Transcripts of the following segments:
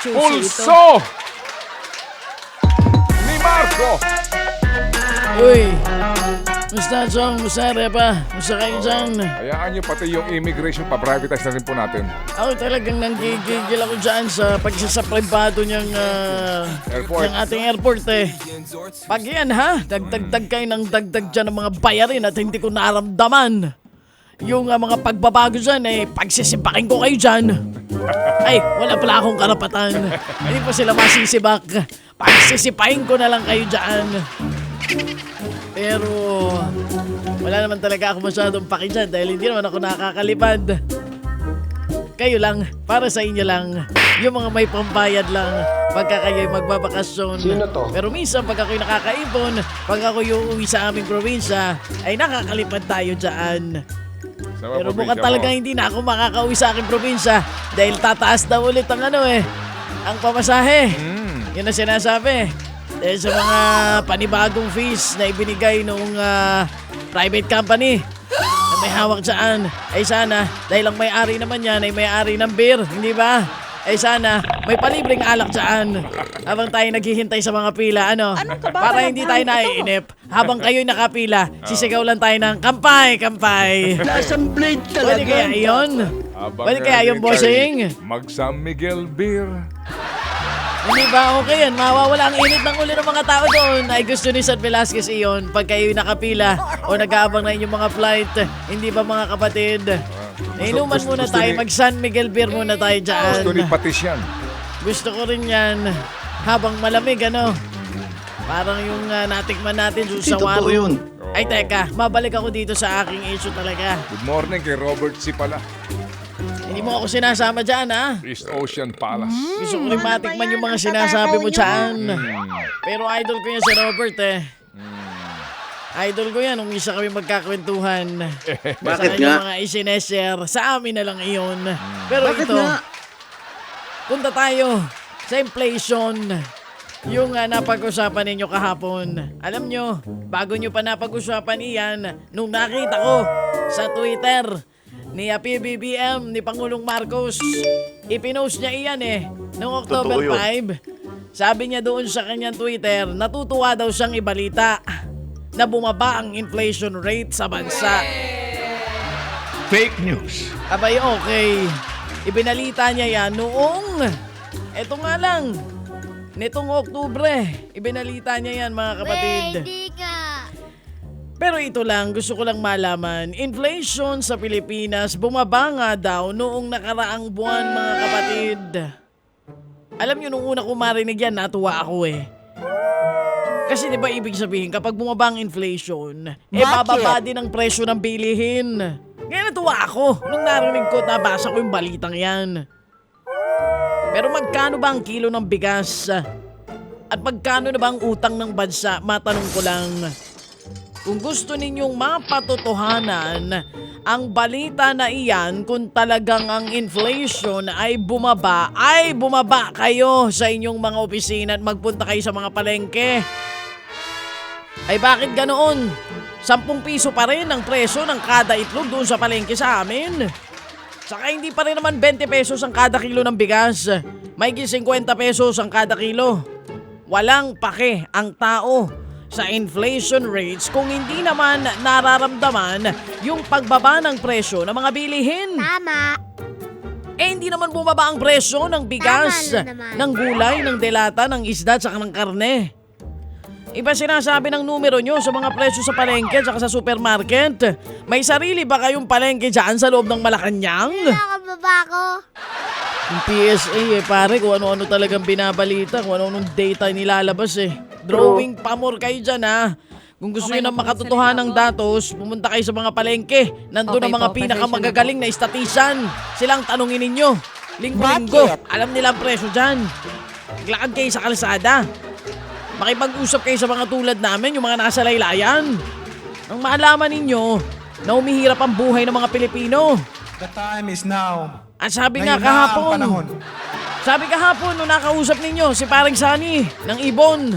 Pulso! Ni Marco! Uy! Musta, Chong? Musta, Repa? Musta kayo dyan? Hayaan niyo pati yung immigration, pa-privatize na rin po natin. Ako talagang nanggigigil ako dyan sa pagsasapribado niyang ah, Airport. ng ating airport eh. Pag yan ha, dagdagdag kayo ng dagdag dyan ng mga bayarin at hindi ko naramdaman. Yung ah, mga pagbabago dyan eh, pagsisipakin ko kayo dyan. Ay, wala pala akong karapatan. Hindi po sila masisibak. Pagsisipain ko na lang kayo dyan. Pero wala naman talaga ako masyadong paki dyan dahil hindi naman ako nakakalipad. Kayo lang, para sa inyo lang. Yung mga may pambayad lang pagka kayo'y magbabakasyon. Sino to? Pero minsan pag ako'y nakakaipon, pag ako yung uwi sa aming probinsya, ay nakakalipad tayo dyan. Sa mga Pero mukhang talaga hindi na ako makakauwi sa aking probinsya dahil tataas daw ulit ang ano eh, ang pamasahe. Mm. Yun ang sinasabi. Dahil sa mga panibagong fees na ibinigay noong ah, private company na may hawak dyan. Ay sana, dahil ang may-ari naman yan ay may-ari ng beer, hindi ba? Ay sana, may palibreng alak dyan. Habang tayo naghihintay sa mga pila, ano? Para hindi tayo naiinip. Habang kayo'y nakapila, sisigaw lang tayo ng kampay, kampay. Lasang blade Pwede kaya iyon? Habang Pwede kaya yung bossing? Mag San Miguel Beer. Hindi ba okay yan? Mawawala ang init ng ulo ng mga tao doon. Ay gusto ni San Velasquez iyon pag kayo'y nakapila o nag-aabang na inyong mga flight. Hindi ba mga kapatid? Inuman gusto- muna gusto tayo, ni- mag San Miguel Beer muna tayo dyan. Gusto ni Patis yan. Gusto ko rin yan. Habang malamig, ano? Parang yung uh, natikman natin sa totoo Sawaro. yun. Ay teka, mabalik ako dito sa aking issue talaga. Good morning kay Robert C. pala. Hindi mo ako sinasama dyan, ha? East Ocean Palace. Gusto ko rin matikman yung mga sinasabi mo dyan. Pero idol ko yan si Robert eh. Idol ko yan nung isa kami magkakwentuhan. Bakit sa nga? mga isineshare. Sa amin na lang iyon. Pero Bakit ito, nga? punta tayo sa inflation. Yung uh, napag-usapan ninyo kahapon. Alam nyo, bago nyo pa napag-usapan iyan, nung nakita ko sa Twitter ni uh, PBBM ni Pangulong Marcos, ipinost niya iyan eh, noong October Totoo yun. 5. Sabi niya doon sa kanyang Twitter, natutuwa daw siyang ibalita na bumaba ang inflation rate sa bansa. Fake news. Abay, okay. Ibinalita niya yan noong... Eto nga lang. Nitong Oktubre. Ibinalita niya yan, mga kapatid. Ka. Pero ito lang, gusto ko lang malaman. Inflation sa Pilipinas bumaba nga daw noong nakaraang buwan, mga kapatid. Alam niyo, nung una ko marinig yan, natuwa ako eh. Kasi di ba ibig sabihin, kapag bumaba ang inflation, eh bababa din ang presyo ng bilihin. Kaya natuwa ako nung narinig ko, nabasa ko yung balitang yan. Pero magkano ba ang kilo ng bigas? At magkano na ba ang utang ng bansa? Matanong ko lang. Kung gusto ninyong mapatotohanan ang balita na iyan kung talagang ang inflation ay bumaba, ay bumaba kayo sa inyong mga opisina at magpunta kayo sa mga palengke. Ay bakit ganoon? 10 piso pa rin ang presyo ng kada itlog doon sa palengke sa amin. Saka hindi pa rin naman 20 pesos ang kada kilo ng bigas. May 50 pesos ang kada kilo. Walang pake ang tao sa inflation rates kung hindi naman nararamdaman yung pagbaba ng presyo ng mga bilihin. Tama. Eh hindi naman bumaba ang presyo ng bigas, ng gulay, ng delata, ng isda, at ng karne. Iba sinasabi ng numero nyo sa mga presyo sa palengke at sa supermarket. May sarili ba kayong palengke dyan sa loob ng Malacanang? Nakababa ko. Yung PSA eh pare kung ano-ano talagang binabalita, kung ano-anong data nilalabas eh. Drawing pa more kayo dyan ha. Kung gusto nyo ng makatotohanan ng datos, pumunta kayo sa mga palengke. Nandun ang mga pinakamagagaling na estatisan. Silang tanungin ninyo. Linggo-linggo. Alam nila ang presyo dyan. Maglakad kayo sa kalsada. Makipag-usap kayo sa mga tulad namin, yung mga nasa laylayan. Ang maalaman ninyo na umihirap ang buhay ng mga Pilipino. The time is now. At sabi nga Ngayon ang kahapon, sabi kahapon nung nakausap ninyo si Paring Sani ng Ibon.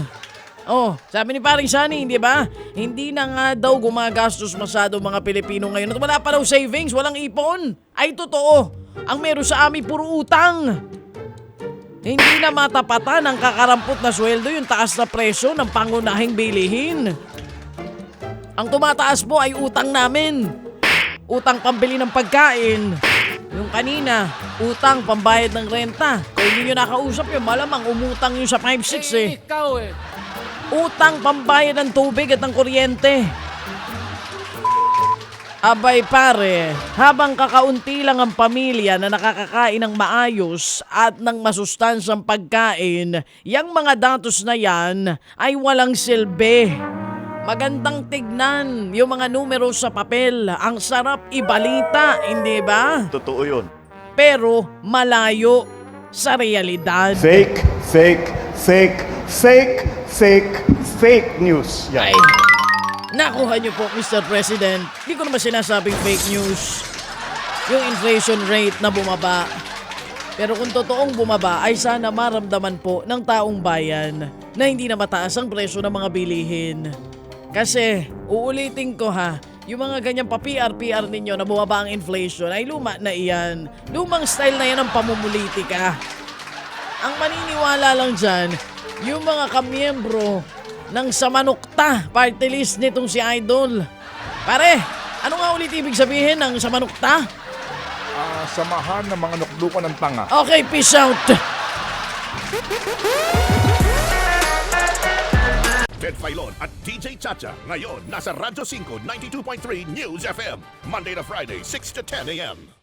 Oh, sabi ni Paring Sani, hindi ba? Hindi na nga daw gumagastos masyado mga Pilipino ngayon at wala pa daw savings, walang ipon. Ay totoo, ang meron sa amin puro utang. Hindi na matapatan ng kakarampot na sweldo yung taas na presyo ng pangunahing bilihin. Ang tumataas po ay utang namin. Utang pambili ng pagkain. Yung kanina, utang pambayad ng renta. Kung hindi nyo nakausap yun, malamang umutang yun sa 5-6 eh. Ikaw eh. Utang pambayad ng tubig at ng kuryente. Abay pare, habang kakaunti lang ang pamilya na nakakakain ng maayos at ng masustansyang pagkain, yang mga datos na yan ay walang silbi. Magandang tignan yung mga numero sa papel. Ang sarap ibalita, hindi ba? Totoo yun. Pero malayo sa realidad. Fake, fake, fake, fake, fake, fake news. Yan. Ay, nakuha niyo po, Mr. President. Hindi ko naman sinasabing fake news. Yung inflation rate na bumaba. Pero kung totoong bumaba, ay sana maramdaman po ng taong bayan na hindi na mataas ang presyo ng mga bilihin. Kasi, uulitin ko ha, yung mga ganyang pa-PR-PR ninyo na bumaba ang inflation ay luma na iyan. Lumang style na yan ng pamumulitika. Ang maniniwala lang dyan, yung mga kamiyembro ng Samanukta party list nitong si Idol. Pare, ano nga ulit ibig sabihin ng Samanukta? Ah, samahan ng mga nukdukan ng tanga. Okay, peace out. Ted Filon at DJ Chacha. Ngayon, nasa Radyo 5, 92.3 News FM. Monday to Friday, 6 to 10 a.m.